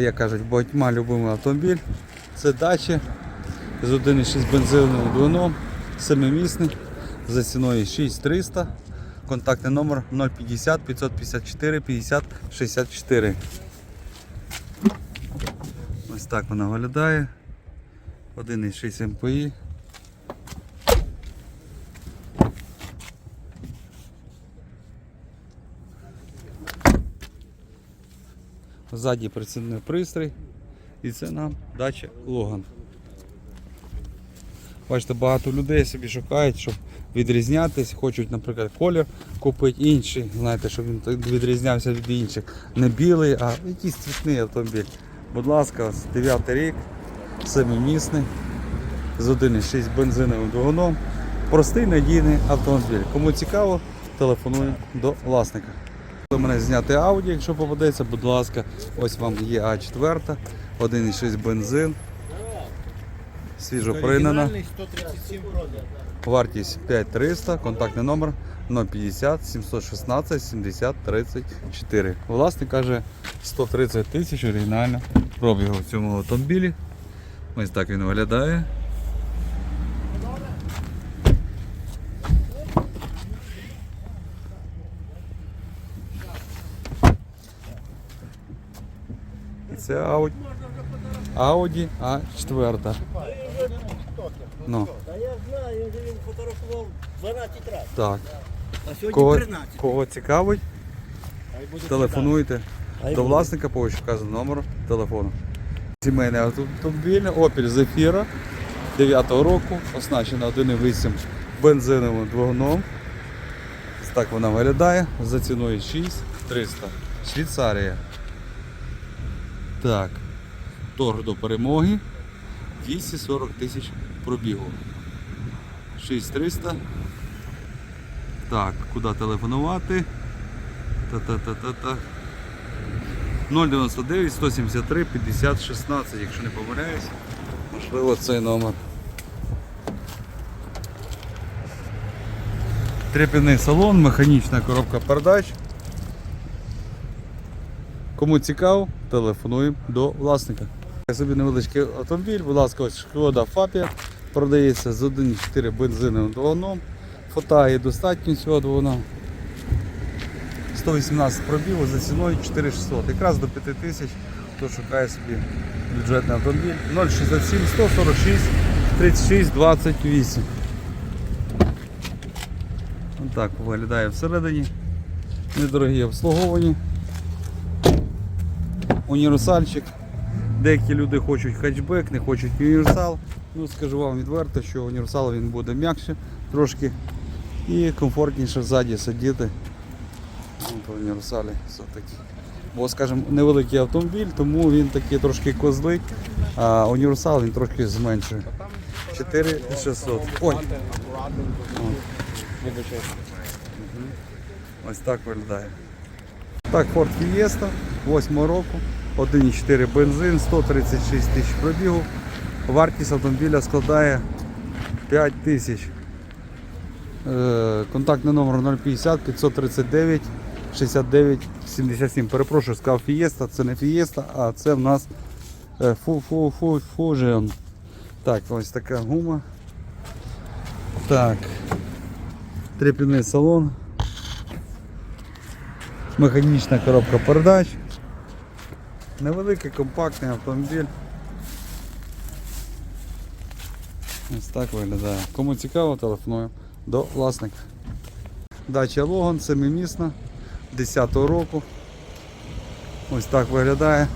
як кажуть, багатьма любимий автомобіль. Це дача з 1,6 бензиновим двигуном, семимісний, за ціною 6300. Контактний номер 050 554 50 64. Ось так вона виглядає. 1,6 МПІ. Ззаді прицільний пристрій. І це нам дача Логан. Бачите, багато людей собі шукають, щоб відрізнятись, хочуть, наприклад, колір купити інший, знаєте, щоб він відрізнявся від інших. Не білий, а якийсь цвітний автомобіль. Будь ласка, 9 рік, семимісний, з 1,6 бензиновим двигуном. Простий надійний автомобіль. Кому цікаво, телефонуємо до власника. Мене зняти Audi, якщо попадеться, будь ласка, ось вам є А4, 1,6 бензин. Свіжо пригнана. Оригінальний 137 продаж. Вартість 5300, контактний номер 050 716 70 34. Власник каже 130 тисяч оригінально пробігу в цьому автомобілі. Ось так він виглядає. Це Audi, Audi A4. Ну, Та я знаю, він фотографував 12 разів. так. А сьогодні Кого, 13. кого цікавить, телефонуйте до власника, по ось вказано номер телефону. Сімейний автомобіль Opel Zafira 9 року, оснащена 1,8 бензиновим двигуном. Так вона виглядає за ціною 6300. Швейцарія. Так. Торг до перемоги. 240 тисяч пробігу. 6300. Так, куди телефонувати? Та-та-та-та-та. 099 173 50 16, якщо не помиляюсь. Можливо, цей номер. Треп'яний салон, механічна коробка передач. Кому цікаво, телефонуємо до власника. Собі невеличкий автомобіль, будь ласка, ось шкода Фапія продається з 1,4 бензиновим двигуном. Фота є достатньо цього двигуна. 118 пробігу за ціною 4600. Якраз до 5000, хто шукає собі бюджетний автомобіль. 067 146 36 28. Ось так виглядає всередині. Недорогі обслуговані. Універсальчик. Деякі люди хочуть хетчбек, не хочуть універсал. Ну, скажу вам відверто, що універсал він буде м'якше трошки і комфортніше ззаді сидіти. В універсалі все-таки. Бо, скажімо, невеликий автомобіль, тому він такий трошки козлик, а універсал він трошки зменшує. 4600. Ой. Ось так виглядає. Так, Ford Fiesta 8 року, 1,4 бензин, 136 тисяч пробігу. Вартість автомобіля складає 5 тисяч. Е, Контактний номер 050 539 69 77. Перепрошую, сказав Fiesta, це не Fiesta, а це в нас е, Fu- Fu- Fu- Fusion. Так, ось така гума. Так. Треп'яний салон. Механічна коробка передач. Невеликий компактний автомобіль. Ось так виглядає. Кому цікаво, телефоную до власника. Дача Логан, семимісна, 10-го року. Ось так виглядає.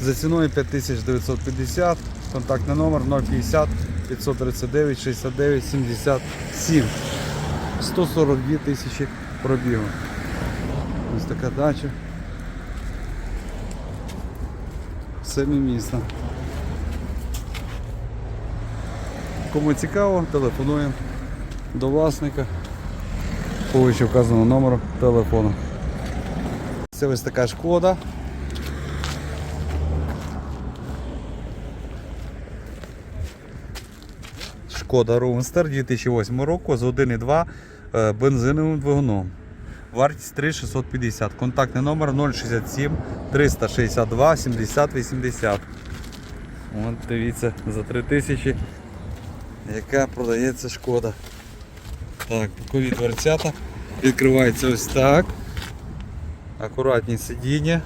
За ціною 5950, контактний номер 050 539 69 77. 142 тисячі пробігу. Ось така дача. Семимісна. Кому цікаво, телефонуємо до власника по вище вказаному номеру телефону. Це ось така шкода. Шкода Роумстер 2008 року з 1,2 е, бензиновим двигуном. Вартість 3650. Контактний номер 067 362 70 80. От дивіться, за 3000 яка продається шкода. Так, бокові дверцята. Відкривається ось так. Акуратні сидіння.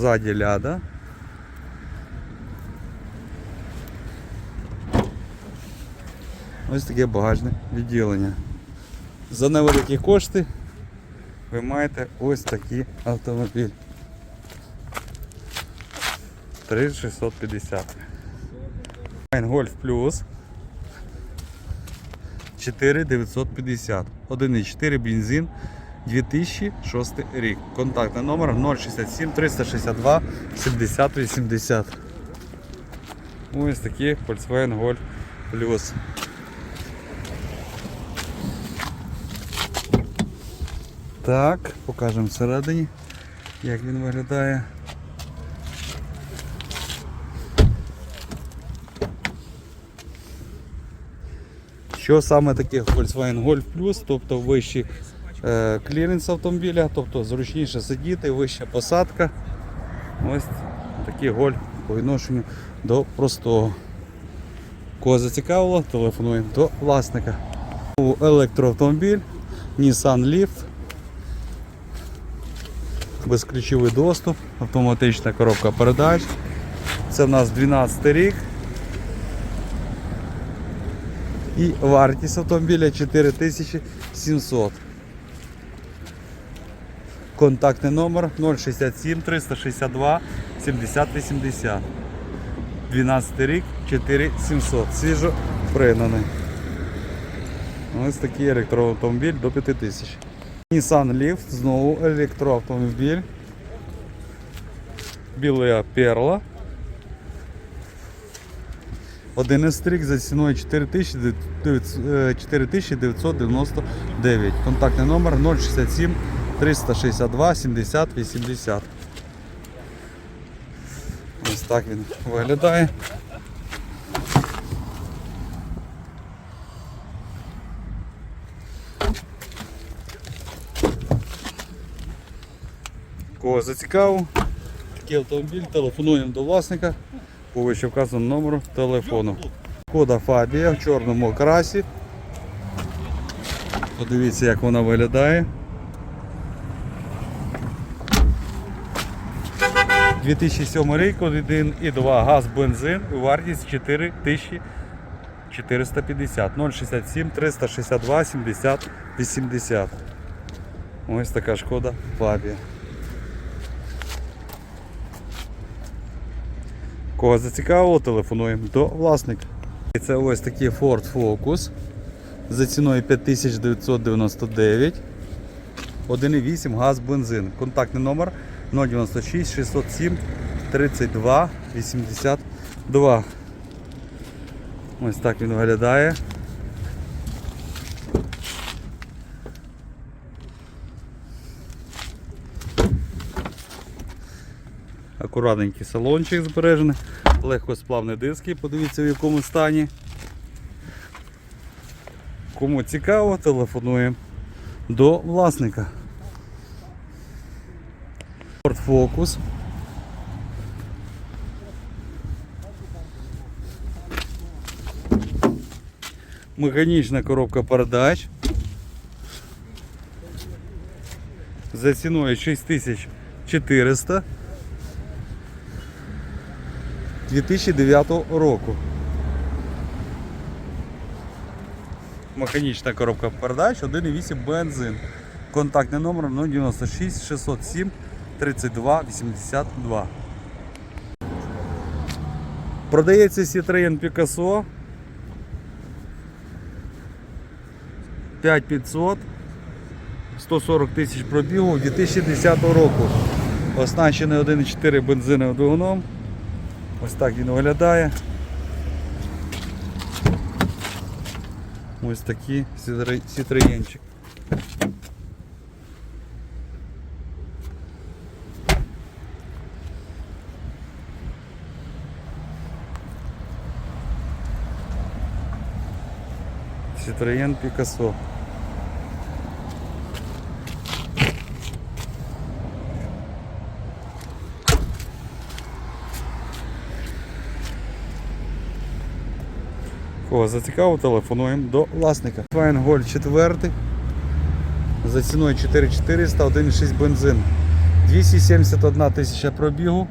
Ззаді ляда. Ось таке багажне відділення. За невеликі кошти ви маєте ось такий автомобіль. 3650. Golf Plus 4950. 1,4 бензин 2006 рік. Контактний номер 067 362 70 80. Ось такий Volkswagen Golf Plus. Так, покажемо всередині, як він виглядає. Що саме таке Volkswagen Golf Plus, тобто вищий е, кліренс автомобіля, тобто зручніше сидіти, вища посадка. Ось такий гольф по відношенню до простого. Кого зацікавило, телефонуємо до власника. Електроавтомобіль Nissan Leaf. Безключовий доступ, автоматична коробка передач. Це в нас 12 рік. І вартість автомобіля 4700. Контактний номер 067 362 70 80. 12 рік 4700. Свіжо пригнаний. Ось такий електроавтомобіль до 5000. Nissan Leaf, знову електроавтомобіль. Біла перла. Один із стрік за ціною 4999. Контактний номер 067 362 70 80. Ось так він виглядає. Кого зацікавив, такий автомобіль, телефонуємо до власника по вище вказаному номеру телефону. Кода Фабія в чорному окрасі. Подивіться, як вона виглядає. 2007 рік, 1,2 газ, бензин, вартість 4450 067 362 70 80. Ось така шкода Фабія. Кого зацікавило, телефонуємо до власника. Це ось такий Ford Focus за ціною 5999. 1,8 газ бензин. Контактний номер 096 607 32 82. Ось так він виглядає. Акуратненький салончик збережений, легкосплавні диски, подивіться в якому стані. Кому цікаво, телефонуємо до власника. Ford Focus. Механічна коробка передач. За ціною 6400 2009 року. Механічна коробка передач 1,8 бензин. Контактний номер 096 607 32 82. Продається Citroën Picasso 5500 140 тисяч пробігу 2010 року. Оснащений 1,4 бензиновим двигуном. Ось так він виглядає. Ось такий сітроєнчик. Citroën Picasso. Кого зацікавив, телефонуємо до власника. Golf 4 за ціною 4400, 1,6 бензин. 271 тисяча пробігу.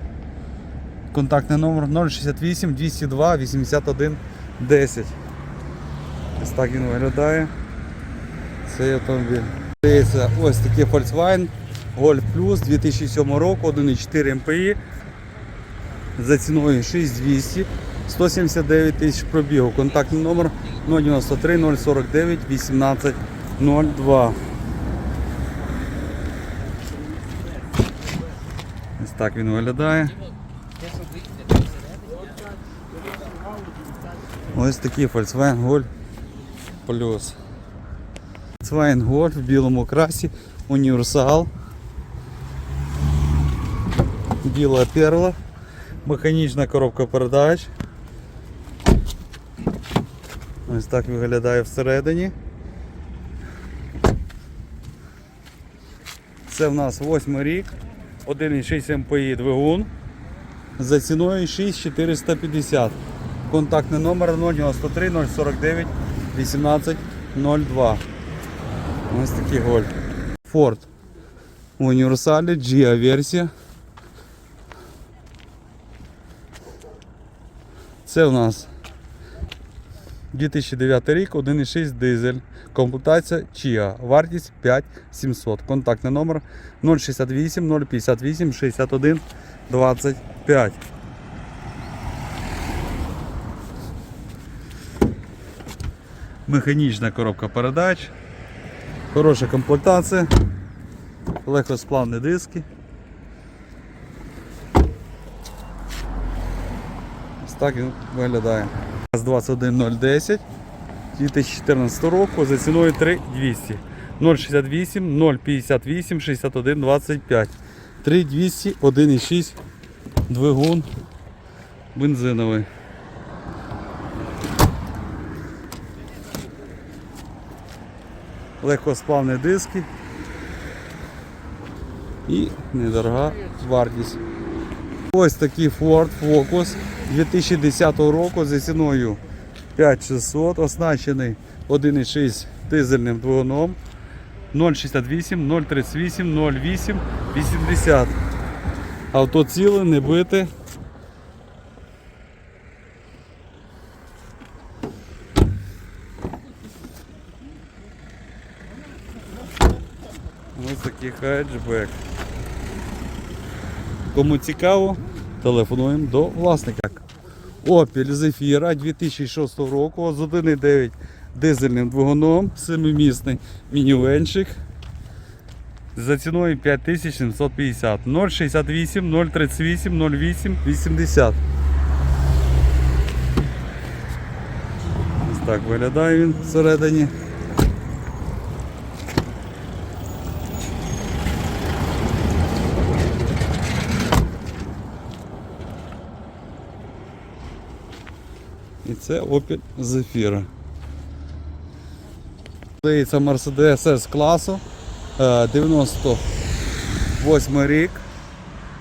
Контактний номер 068 202 81 10. Ось так він виглядає. Цей автомобіль. Здається, ось такий Volkswagen Golf Plus 2007 року, 1,4 МПІ. За ціною 6200, 179 тисяч пробігу. Контактний номер 093 049 18 02. Ось так він виглядає. Ось такий Volkswagen Golf Volkswagen Golf в білому красі, універсал. Біла перла, механічна коробка передач. Ось так виглядає всередині. Це в нас восьмий рік, 1,6 МПІ двигун за ціною 6450. Контактний номер 093 049 18 02. Ось такий гольф. Ford в універсалі GA версія. Це у нас 2009 рік, 1,6 дизель. Комплектація Chia. Вартість 5700. Контактний номер 068 058 61 25. Механічна коробка передач. Хороша комплектація. Легкосплавні диски. Ось так він виглядає. З 21010 2014 року за ціною 3200. 068 058 61 25. 3200 1,6 двигун бензиновий. Легкосплавні диски і недорога вартість. Ось такий Ford Focus 2010 року за ціною 5600, оснащений 1,6 дизельним двигуном 068 038 08 80. Авто ціле, не бите. Хеджбек. Кому цікаво, телефонуємо до власника. Opel Zafira 2006 року з 1,9 дизельним двигуном, 7-місний мінівенчик. За ціною 5750 068 038 08 80. Ось так виглядає він всередині. І це Opel Zafira. Здається Mercedes S класу е, 98 рік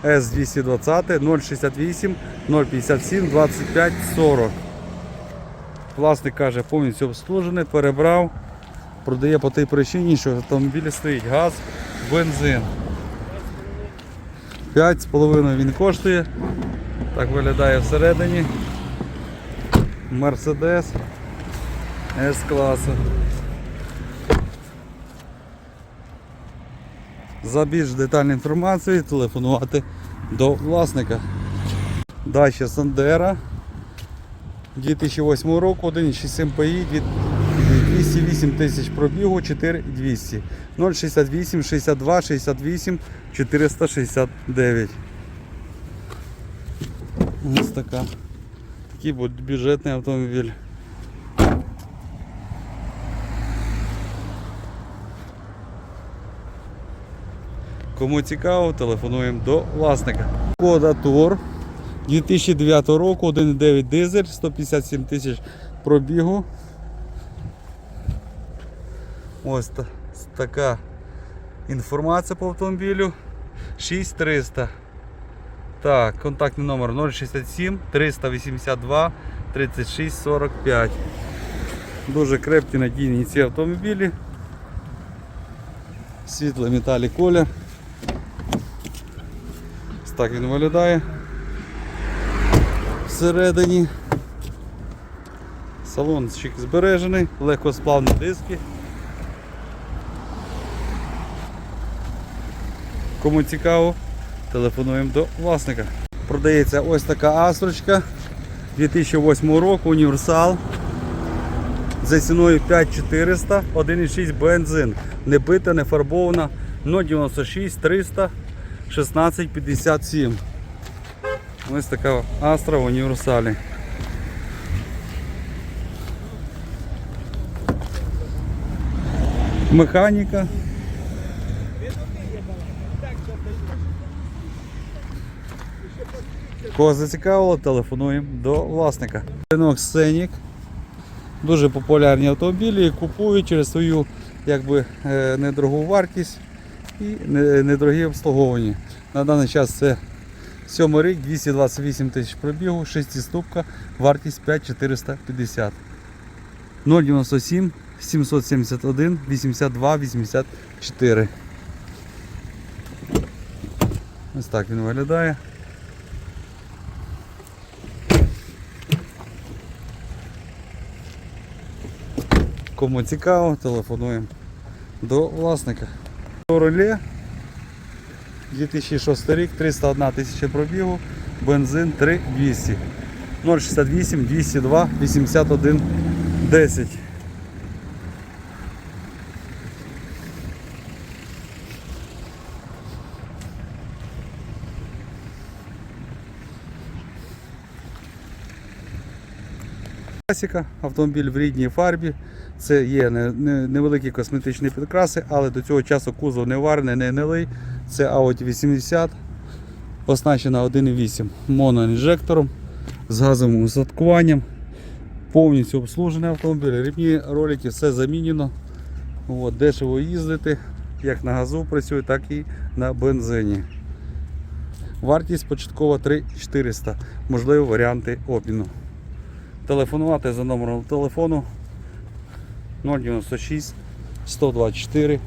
S220 068 057 25 40. Власник каже, повністю обслужений, перебрав, продає по тій причині, що в автомобілі стоїть газ, бензин. 5,5 він коштує. Так виглядає всередині. Мерседес С-класу. За більш детальну інформацію телефонувати до власника. Дача Сандера 2008 року, 1,6 МПІ, 208 тисяч пробігу, 4200. 068 62 68 469. Ось така. Такий бюджетний автомобіль. Кому цікаво, телефонуємо до власника. Кода Тур 2009 року, 1,9 дизель, 157 тисяч пробігу. Ось та- така інформація по автомобілю. 6300. Так, контактний номер 067 382 36 45. Дуже крепкі надійні ці автомобілі. Світло металі колір. Ось так він виглядає. Всередині. Салончик збережений, легкосплавні диски. Кому цікаво, телефонуємо до власника. Продається ось така астрочка 2008 року, універсал. За ціною 5400, 1,6 бензин. Не бита, не фарбована. 096 300 16 57. Ось така Астра в універсалі. Механіка. Кого зацікавило, телефонуємо до власника. Ринок Сценік. Дуже популярні автомобілі, купують через свою якби, е, недорогу вартість і не- недорогі обслуговування. На даний час це сьомий рік, 228 тисяч пробігу, 6 ступка, вартість 5450. 097 771 82 84. Ось так він виглядає. Кому цікаво, телефонуємо до власника. Роле 2006 рік, 301 тисяча пробігу, бензин 3200. 068 202 81 10. Класика, автомобіль в рідній фарбі. Це є не- не- невеликі косметичні підкраси, але до цього часу кузов не варений, не гнилий. Це Audi 80, оснащена 1.8 моноінжектором з газовим устаткуванням. Повністю обслужений автомобіль. Рівні ролики все замінено. От, дешево їздити, як на газу працює, так і на бензині. Вартість початкова 3400, можливі варіанти обміну. Телефонувати за номером телефону 096 124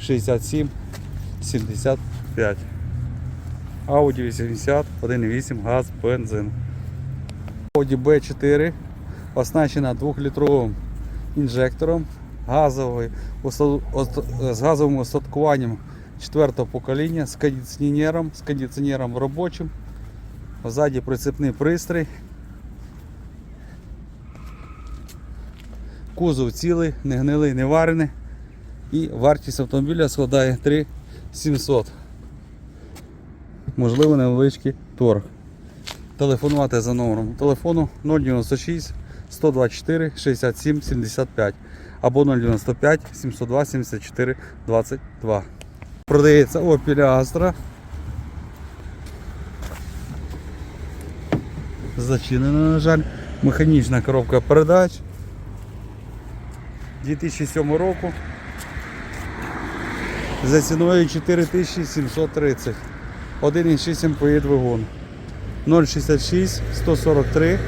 67 75. Audi 80, 1.8 газ, бензин. Audi B4 оснащена 2-літровим інжектором газовий, з газовим остаткуванням 4 покоління з кондиціонером, з кондиціонером робочим. Ззаді прицепний пристрій. Кузов цілий, не гнилий, не варений. І вартість автомобіля складає 3700. Можливо, невеличкий торг. Телефонувати за номером телефону 096 124 67 75 або 095 702 74 22. Продається Opel Astra. Зачинена, на жаль. Механічна коробка передач. 2007 року. За ціною 4730. 1,6 МПІ двигун. 066 143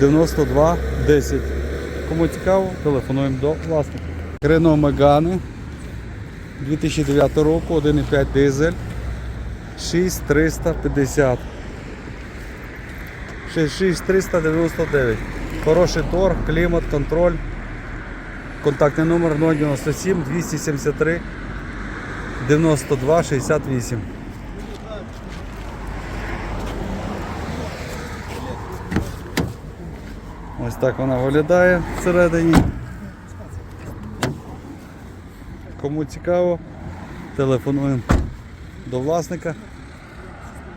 92 10. Кому цікаво, телефонуємо до власника. Renault Megane 2009 року, 1,5 дизель 6350. 6399. Хороший торг, клімат, контроль. Контактний номер 097 273 92 68. Ось так вона виглядає всередині. Кому цікаво, телефонуємо до власника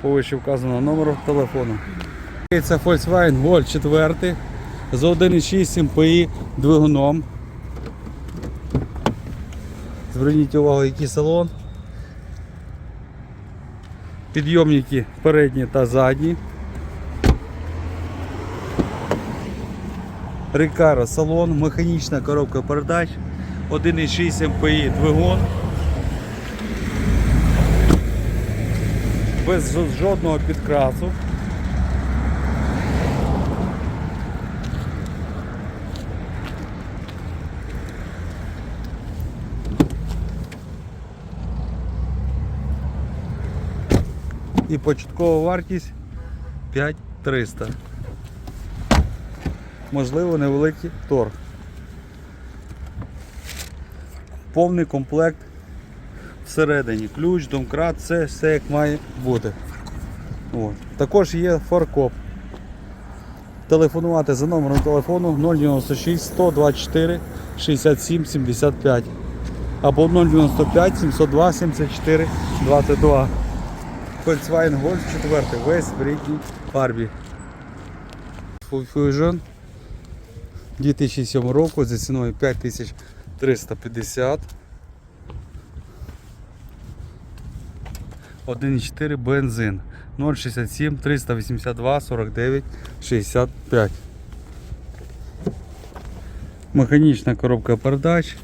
по вище вказаного номеру телефону. Це Volkswagen Volt 4 з 1,6 MPI двигуном. Зверніть увагу, який салон. Підйомники передні та задні. Рикаро салон, механічна коробка передач, 1,6 МПІ двигун. Без жодного підкрасу. І початкова вартість 5300. Можливо, невеликий торг. Повний комплект всередині. Ключ, домкрат, це все як має бути. От. Також є фаркоп. Телефонувати за номером телефону 096 124 67 75 або 095 702 74 22. Volkswagen Golf 4 весь в рідній фарбі. Fusion 2007 року за ціною 5350. 1,4 бензин 067 382 49 65. Механічна коробка передач.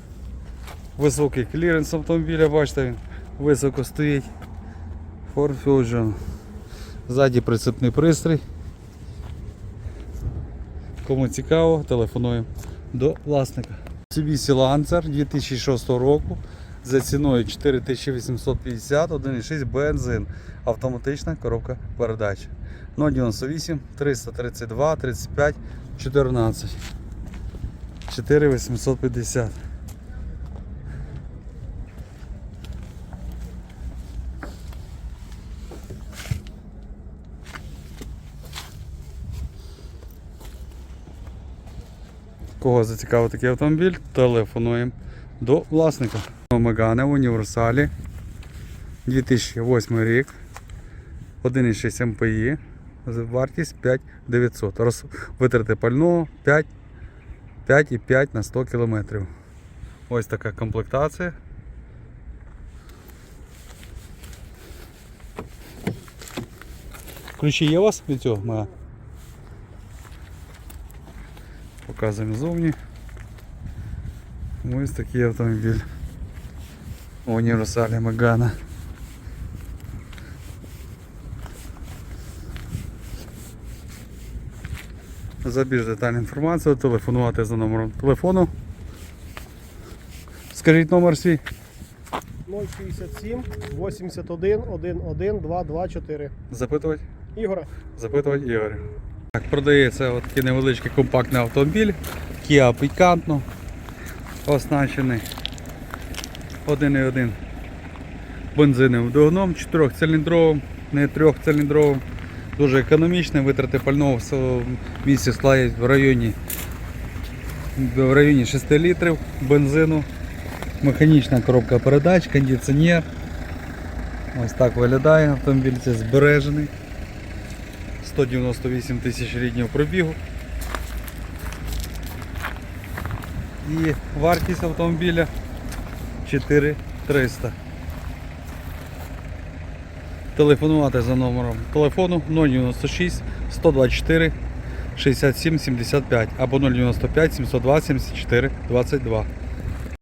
Високий кліренс автомобіля, бачите, він високо стоїть. Ford Fusion. Ззаді прицепний пристрій. Кому цікаво, телефонуємо до власника. Mitsubishi Lancer 2006 року за ціною 4850 1,6 бензин. Автоматична коробка передач. 098 332 35 14 4850. Кого зацікавив такий автомобіль, телефонуємо до власника. Мегане в універсалі 2008 рік, 1,6 МПІ, вартість 5900. Роз... Витрати пального 5,5 на 100 км. Ось така комплектація. Ключі є у вас від цього? Показуємо зовні. Ось такий автомобіль. Універсалі Мегана. За більш детальну інформацію телефонувати за номером телефону. Скажіть номер свій. 067 81 11 224. Запитувати? Ігора. Запитувати Ігоря. Так, продається такий невеличкий компактний автомобіль. Kia Picanto. Оснащений 1,1 бензиновим двигуном, 4-циліндровим, не 3-циліндровим. Дуже економічний, витрати пального в місті складають в районі, в районі 6 літрів бензину. Механічна коробка передач, кондиціонер. Ось так виглядає автомобіль, це збережений. 198 тисяч ріднів пробігу. І вартість автомобіля 4300. Телефонувати за номером телефону 096 124 67 75 або 095 702 74 22.